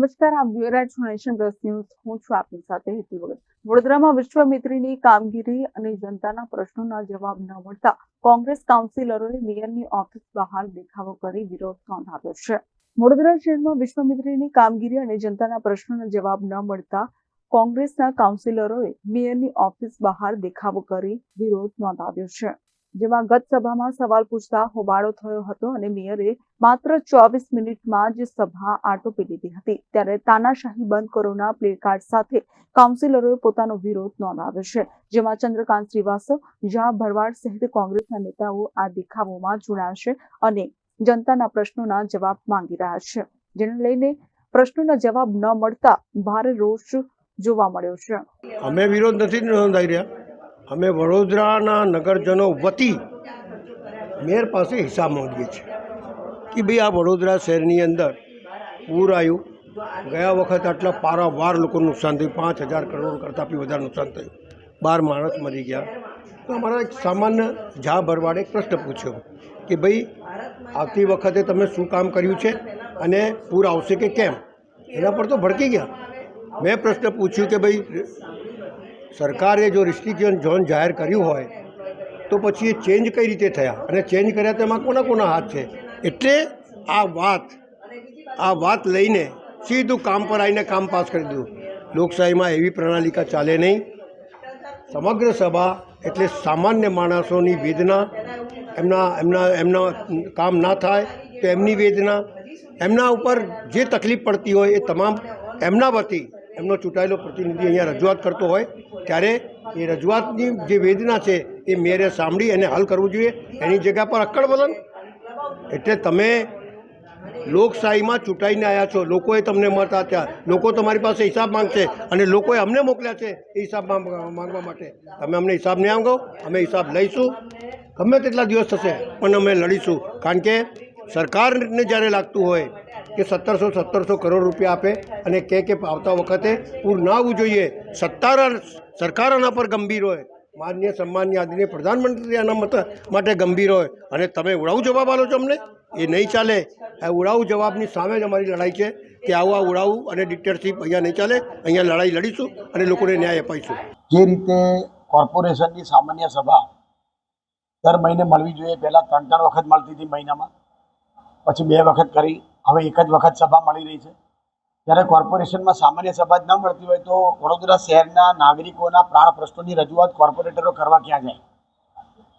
નમસ્કાર, આપ જોઈ રહ્યા છો નેશન પ્લસ ન્યૂઝ. હું છું આપની સાથે હેતુ વગર વડોદરામાં વિશ્વામિત્રીની કામગીરી અને જનતાના પ્રશ્નોના જવાબ ન મળતા કોંગ્રેસ કાઉન્સિલરોએ મેયરની ઓફિસ બહાર દેખાવો કરી વિરોધ નોંધાવ્યો છે. વડોદરા શહેરમાં વિશ્વામિત્રીની કામગીરી અને જનતાના પ્રશ્નોના જવાબ ન મળતા કોંગ્રેસના કાઉન્સિલરોએ મેયરની ઓફિસ બહાર દેખાવો કરી વિરોધ નોંધાવ્યો છે. જેમાં ગત સભામાં સવાલ પૂછતા હોબાળો થયો હતો અને મેયરે માત્ર ચોવીસ મિનિટમાં જ સભા આટોપી લીધી હતી. ત્યારે તાનાશાહી બંધ કોરોના પ્લેકાર્ડ સાથે કાઉન્સિલરોએ પોતાનો વિરોધ નોંધાવ્યો છે, જેમાં ચંદ્રકાંત શ્રીવાસ્તવ જ્યાં ભરવાડ સહિત કોંગ્રેસના નેતાઓ આ દેખાવોમાં જોડાશે અને જનતાના પ્રશ્નોના જવાબ માંગી રહ્યા છે. જેને લઈને પ્રશ્નોના જવાબ ન મળતા ભારે રોષ જોવા મળ્યો છે. અમે વિરોધ નથી નોંધાઈ રહ્યા. અમે વડોદરાના નગરજનો વતી મેયર પાસે હિસાબ માંગીએ છીએ કે ભાઈ આ વડોદરા શહેરની અંદર પૂર આવ્યું. ગયા વખત આટલા પારાવાર લોકોનું નુકસાન થયું. પાંચ હજાર કરોડ કરતાં બી વધારે નુકસાન થયું. બાર માણસ મરી ગયા. તો અમારા એક સામાન્ય ઝા ભરવાડે પ્રશ્ન પૂછ્યો કે ભાઈ આવતી વખતે તમે શું કામ કર્યું છે અને પૂર આવશે કે કેમ? એના પર તો ભડકી ગયા. મેં પ્રશ્ન પૂછ્યું કે ભાઈ સરકારે જો રિસ્ટ્રિક્શન ઝોન જાહેર કર્યું હોય, તો પછી એ ચેન્જ કઈ રીતે થયા? અને ચેન્જ કર્યા તેમાં કોના કોના હાથ છે? એટલે આ વાત આ વાત લઈને સીધું કામ પર આવીને કામ પાસ કરી દીધું. લોકશાહીમાં એવી પ્રણાલિકા ચાલે નહીં. સમગ્ર સભા એટલે સામાન્ય માણસોની વેદના, એમના એમના એમના કામ ના થાય તો એમની વેદના. એમના ઉપર જે તકલીફ પડતી હોય એ તમામ એમના વતી એમનો ચૂંટાયેલો પ્રતિનિધિ અહીંયા રજૂઆત કરતો હોય, ત્યારે એ રજૂઆતની જે વેદના છે, એ મેયરે સાંભળી એને હલ કરવું જોઈએ. એની જગ્યા પર અક્કડ વલણ. એટલે તમે લોકશાહીમાં ચૂંટાઈને આવ્યા છો, લોકોએ તમને મળતા ત્યાં, લોકો તમારી પાસે હિસાબ માંગશે અને લોકોએ અમને મોકલ્યા છે એ હિસાબ માંગ- માંગવા માટે. તમે અમને હિસાબ નહીં માંગો અમે હિસાબ લઈશું. ગમે તેટલા દિવસ થશે, પણ અમે લડીશું. કારણ કે સરકારને જ્યારે લાગતું હોય કે સત્તરસો સત્તરસો કરોડ રૂપિયા આપે અને કહે કે આવતા વખતે પૂર ના આવવું જોઈએ, સત્તાર સરકાર આના પર ગંભીર હોય, માન્ય સન્માન્ય આદિને પ્રધાનમંત્રી આના મત માટે ગંભીર હોય. અને તમે ઉડાવું જવાબ આલો છો અમને? એ નહીં ચાલે. આ ઉડાવું જવાબની સામે જ અમારી લડાઈ છે કે આવું આ ઉડાવું અને ડિક્ટરશીપ અહીંયા નહીં ચાલે. અહીંયા લડાઈ લડીશું અને લોકોને ન્યાય અપાઈશું. જે રીતે કોર્પોરેશનની સામાન્ય સભા દર મહિને મળવી જોઈએ. પહેલાં ત્રણ ત્રણ વખત મળતી હતી મહિનામાં. પછી બે વખત કરી. હવે એક જ વખત સભા મળી રહી છે. જ્યારે કોર્પોરેશનમાં સામાન્ય સભા ન મળતી હોય તો વડોદરા શહેરના નાગરિકોના પ્રાણ પ્રશ્નોની રજૂઆત કોર્પોરેટરો કરવા ક્યાં જાય?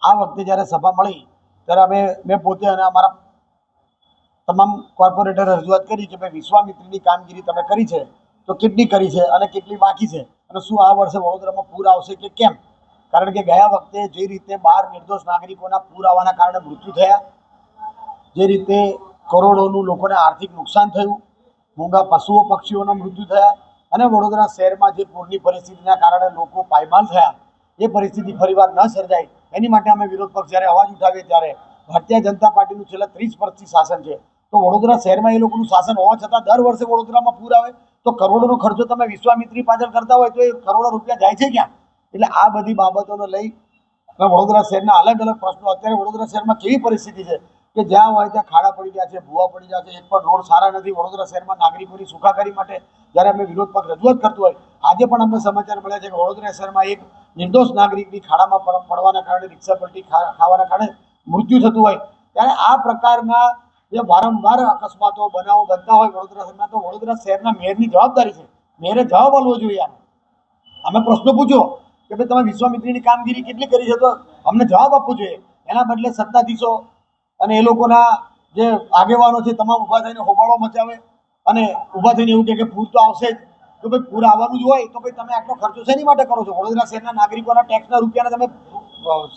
આ વખતે જ્યારે સભા મળી, ત્યારે અમે, મેં પોતે અને અમારા તમામ કોર્પોરેટરે રજૂઆત કરી કે ભાઈ વિશ્વામિત્રીની કામગીરી તમે કરી છે, તો કેટલી કરી છે અને કેટલી બાકી છે અને શું આ વર્ષે વડોદરામાં પૂર આવશે કે કેમ? કારણ કે ગયા વખતે જે રીતે બાર નિર્દોષ નાગરિકોના પૂર આવવાના કારણે મૃત્યુ થયા જે રીતે કરોડોનું લોકોને આર્થિક નુકસાન થયું, મૂંગા પશુઓ, પક્ષીઓના મૃત્યુ થયા અને વડોદરા શહેરમાં જે પૂરની પરિસ્થિતિના કારણે લોકો પાયમાલ થયા, એ પરિસ્થિતિ ફરીવાર ન સર્જાય. એની માટે અમે વિરોધ પક્ષ જ્યારે અવાજ ઉઠાવીએ ત્યારે ભારતીય જનતા પાર્ટીનું છેલ્લા ત્રીસ વર્ષથી શાસન છે. તો વડોદરા શહેરમાં એ લોકોનું શાસન હોવા છતાં દર વર્ષે વડોદરામાં પૂર આવે. તો કરોડોનો ખર્ચો તમે વિશ્વામિત્રી પાછળ કરતા હોય તો એ કરોડો રૂપિયા જાય છે ક્યાં? એટલે આ બધી બાબતોને લઈ વડોદરા શહેરના અલગ અલગ પ્રશ્નો. અત્યારે વડોદરા શહેરમાં કેવી પરિસ્થિતિ છે? કે જ્યાં હોય ત્યાં ખાડા પડી ગયા છે, ભૂવા પડી ગયા છે, એક પણ રોડ સારા નથી, વડોદરા શહેરમાં નાગરિકોની સુખાકારી માટે જ્યારે અમે વિરોધ પક્ષ રજૂઆત કરતું હોય, આજે પણ અમને સમાચાર મળ્યા છે કે વડોદરા શહેરમાં એક નિર્દોષ નાગરિકની ખાડામાં પડ- પડવાના કારણે, રિક્ષા પલટી ખાવાના કારણે મૃત્યુ થતું હોય. ત્યારે આ પ્રકારના જે વારંવાર અકસ્માતો, બનાવો બનતા હોય વડોદરા શહેરમાં, તો વડોદરા શહેરના મેયરની જવાબદારી છે. મેયરે જવાબ આપવો જોઈએ અમે પ્રશ્નો પૂછ્યો કે ભાઈ, તમે વિશ્વામિત્રીની કામગીરી કેટલી કરી છે? તો અમને જવાબ આપવો જોઈએ. એના બદલે સત્તાધીશો અને એ લોકોના જે આગેવાનો છે, તમામ ઊભા થઈને હોબાળો મચાવે. અને ઊભા થઈને એવું કે પૂર તો આવશે જ. તો ભાઈ પૂર આવવાનું જ હોય, તો ભાઈ તમે આટલો ખર્ચો શેની માટે કરો છો? વડોદરા શહેરના નાગરિકોના ટેક્સના રૂપિયાને તમે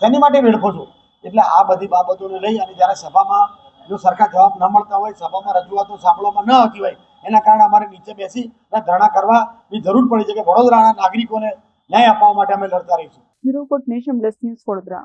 શેની માટે વેડફો છો? એટલે આ બધી બાબતોને લઈ અને જ્યારે સભામાં જો સરખા જવાબ ન મળતા હોય, સભામાં રજૂઆતો સાંભળવામાં ન આવતી હોય, એના કારણે અમારે નીચે બેસી અને ધરણા કરવાની જરૂર પડી છે કે વડોદરાના નાગરિકોને ન્યાય આપવા માટે અમે લડતા રહીશું. Bureau Nation Plus News Vadodara.